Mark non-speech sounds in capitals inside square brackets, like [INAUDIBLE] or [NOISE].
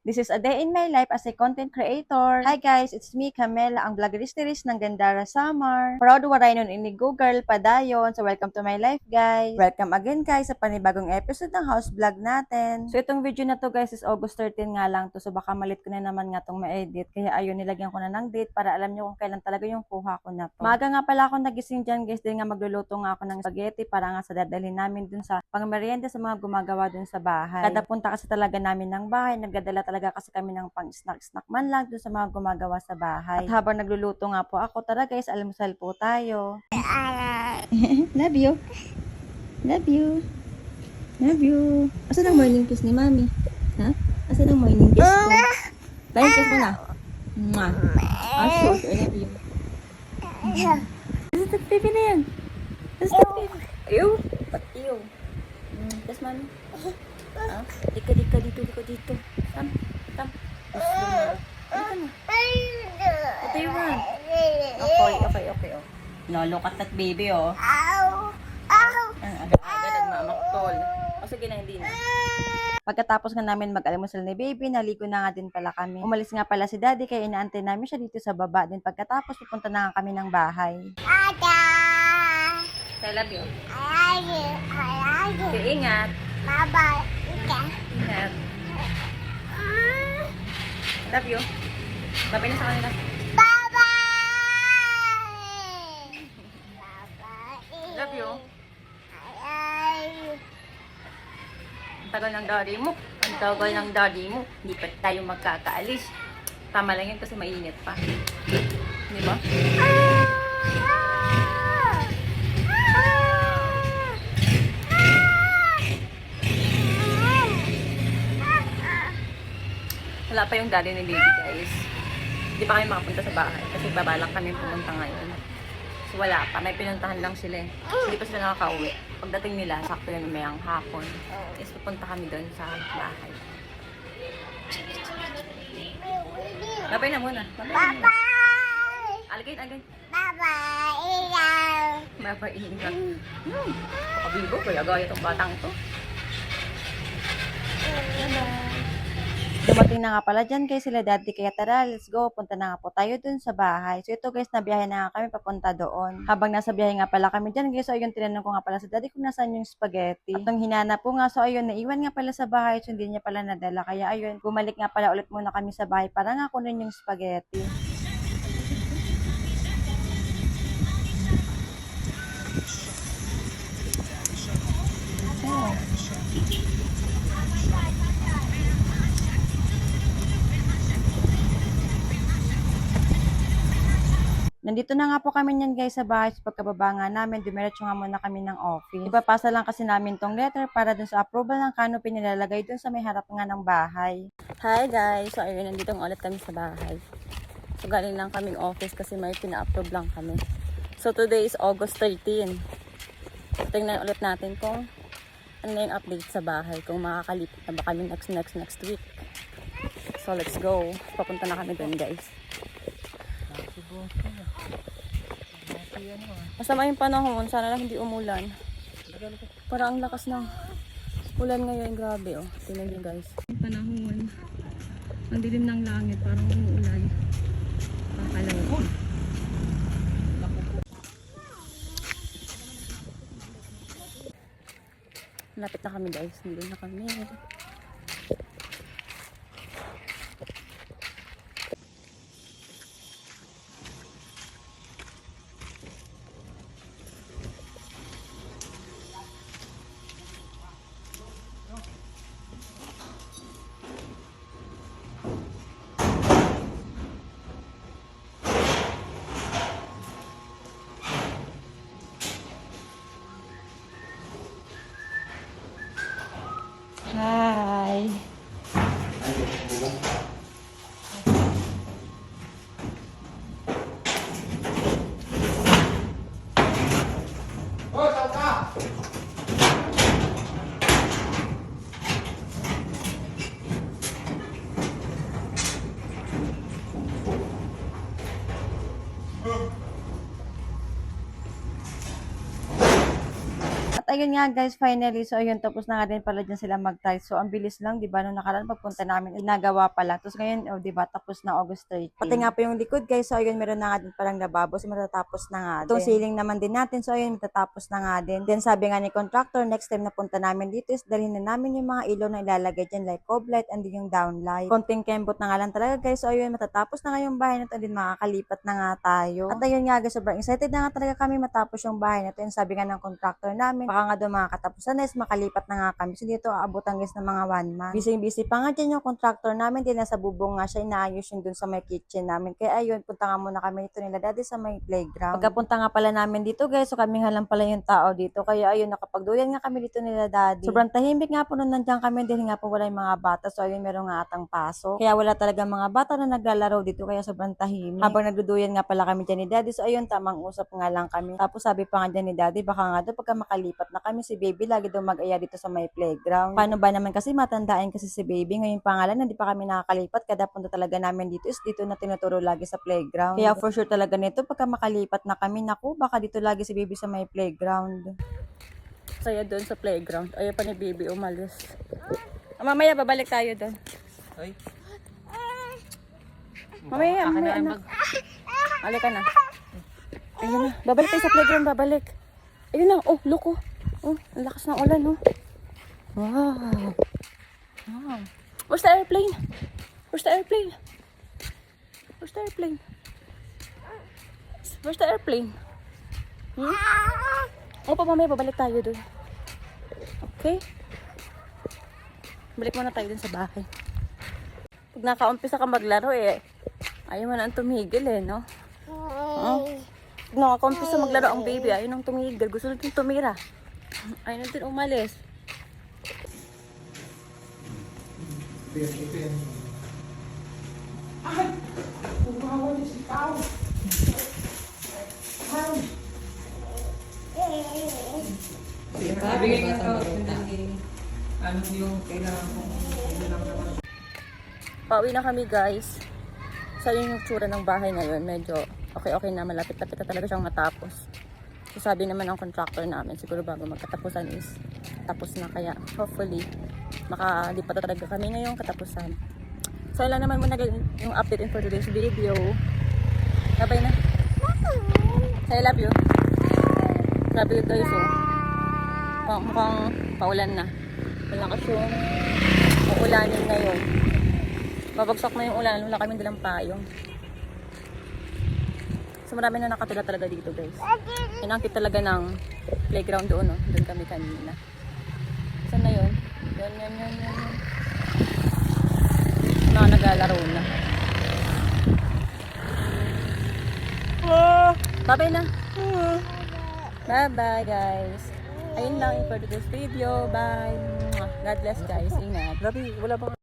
This is a day in my life as a content creator. Hi guys, it's me, Camela, ang vlogeristeris ng Gandara Samar. Proud waray nun ini Google, padayon. So welcome to my life guys. Welcome again guys sa panibagong episode ng house vlog natin. So itong video na to guys is August 13 nga lang to. So baka malit ko na naman nga tong ma-edit. Kaya ayun, nilagyan ko na ng date para alam nyo kung kailan talaga yung kuha ko na to. Maga nga pala ako nagising dyan guys. Dahil nga magluluto nga ako ng spaghetti para nga sa dadalhin namin dun sa pangmerienda sa mga gumagawa dun sa bahay. Kada punta kasi talaga namin ng bahay, nagdadala talaga kasi kami ng pang snack-snack man lang dun sa mga gumagawa sa bahay. At habang nagluluto nga po ako, tara guys, almusal po tayo. [LAUGHS] Love you. Love you. Love you. Asan ang morning kiss ni Mami? Ha? Asan ang morning kiss ko? Flying kiss mo na. Mwah. Ah, sure, sure. I love you. Is it baby na yan? Is it baby? Ayaw. Ba't kiss Mami. Ah, dika, dika, dito, dika, dito. Tam, tam. Gusto mo. Ito yung one. Okay, okay, okay, oh. Look at baby, oh. Ang aga-aga, nagmamaktol. O sige na, hindi na. Pagkatapos nga namin mag-almusal ni baby, naligo na nga din pala kami. Umalis nga pala si daddy kaya inaantay namin siya dito sa baba. Din pagkatapos pupunta na nga kami ng bahay. I love you. Okay, ingat. Ingat. Love you. Babay na sa kanila. Love you. Ang tagal ng daddy mo. Ang tagal ng daddy mo. Hindi pa tayo magkakaalis. Tama lang yun kasi mainit pa. Di ba? Wala pa yung daddy ni baby guys. Hindi pa kami makapunta sa bahay kasi babalak kami pumunta ngayon. So wala pa, may pinuntahan lang sila eh. Hindi pa sila nakaka-uwi. Pagdating nila, sakto yun mayang hapon. Is pupunta kami doon sa bahay. Babay na muna. Babay muna. Alagay, alagay. Babay ingat. Hmm. Pakabibo, kaya gaya itong batang to. Dumating na nga pala dyan guys sila daddy kaya tara let's go punta na nga po tayo dun sa bahay. So ito guys nabiyahe na nga kami papunta doon. Habang nasa biyahe nga pala kami dyan guys so ayun tinanong ko nga pala sa daddy kung nasaan yung spaghetti. At nung hinanap po nga so ayun naiwan nga pala sa bahay so hindi niya pala nadala kaya ayun bumalik nga pala ulit muna kami sa bahay para nga kunin yung spaghetti. Nandito na nga po kami niyan guys sa bahay. So pagkababa nga namin, dumiretso nga muna kami ng office. Ipapasa lang kasi namin tong letter para dun sa approval ng canopy nilalagay dun sa may harap nga ng bahay. Hi guys! So ayun, nandito nga ulit kami sa bahay. So galing lang kaming office kasi may pina-approve lang kami. So today is August 13. So tingnan ulit natin kung ano na yung update sa bahay. Kung makakalipit na ba kami next next next week. So let's go. Papunta na kami dun guys. Masama yung panahon, sana lang hindi umulan. Para ang lakas ng ulan ngayon, grabe oh. Tingnan niyo guys. Yung panahon, ang dilim ng langit, parang umuulan. Kakalaw. Lapit na kami guys, hindi na kami. Ayun nga guys, finally, so ayun, tapos na nga din pala dyan sila mag-tight. So, ang bilis lang, di ba, nung nakaraan pagpunta namin, inagawa pala. Tapos ngayon, oh, di ba, tapos na August 13. Pati nga pa yung likod guys, so ayun, meron na nga din palang lababo, so matatapos na nga din. Itong ceiling naman din natin, so ayun, matatapos na nga din. Then sabi nga ni contractor, next time na punta namin dito is dalhin na namin yung mga ilaw na ilalagay dyan, like cob light and din yung down light. Konting kembot na nga lang talaga guys, so ayun, matatapos na nga yung bahay na to, din makakalipat na nga tayo. At ayun nga guys, sobrang excited na nga talaga kami matapos yung bahay na to. Yung sabi nga ng contractor namin, baka nga doon mga katapusan na is makalipat na nga kami. So dito aabutan guys ng mga one month. Busy-busy pa nga dyan yung contractor namin, din nasa bubong nga siya, inaayos yung dun sa may kitchen namin. Kaya ayun, punta nga muna kami dito nila daddy sa may playground. Pagkapunta nga pala namin dito guys, so kami nga lang pala yung tao dito. Kaya ayun, nakapagduyan nga kami dito nila daddy. Sobrang tahimik nga po nung nandiyan kami, dahil nga po wala yung mga bata. So ayun, meron nga atang paso. Kaya wala talaga mga bata na naglalaro dito, kaya sobrang tahimik. Habang nagduduyan nga pala kami dyan ni daddy, so ayun, tamang usap nga lang kami. Tapos sabi pa nga dyan ni daddy, baka nga daw pagka makalipat na kami, si baby lagi daw mag-aya dito sa may playground. Paano ba naman kasi matandaan kasi si baby, ngayon pangalan, hindi pa kami nakakalipat, kada punta talaga namin dito is dito na tinuturo lagi sa playground. Kaya for sure talaga nito, pagka makalipat na kami, naku, baka dito lagi si baby sa may playground. Saya doon sa playground. Ayaw pa ni baby umalis. Ah, mamaya babalik tayo doon. Ay, Mamaya, mamaya na. Halika na. Ayun na. Babalik tayo sa playground, babalik. Ayun na. Oh, look oh. Ang lakas ng ulan oh. Wow. Wow. Where's the airplane? Where's the airplane? Where's the airplane? Where's the airplane? Hmm? O pa mamaya, babalik tayo doon. Okay? Balik muna tayo dun sa bahay. Pag nakaumpisa ka maglaro eh, ayaw mo nang tumigil eh, no? Oh. Pag nakaumpisa maglaro ang baby, ayaw nang tumigil. Gusto natin tumira. Ayaw natin umalis. bigay nga ito. Ano yung kailangan ko? Pauwi na kami guys. Sa yun yung tsura ng bahay ngayon, medyo okay-okay na, malapit-lapit na talaga siyang matapos. Sabi naman ng contractor namin, siguro bago magkatapusan is tapos na kaya hopefully makalipat na talaga kami ngayong katapusan. So, lang naman muna yung update for today's video. Bye-bye na. So, I love you. Sabi ko guys, oh, mukhang paulan na. Malakas yung uulanin ngayon. Babagsak na yung ulan, wala kami dalang payong. So marami na nakatira talaga dito guys. Inangkit talaga ng playground doon, no? Doon kami kanina. Saan na yun? Yun, yun, yun, yun. yun. Mga naglalaro na. Bye-bye na. Bye-bye guys. Ayun lang for today's video. Bye. God bless guys. Ingat. Grabe, wala bang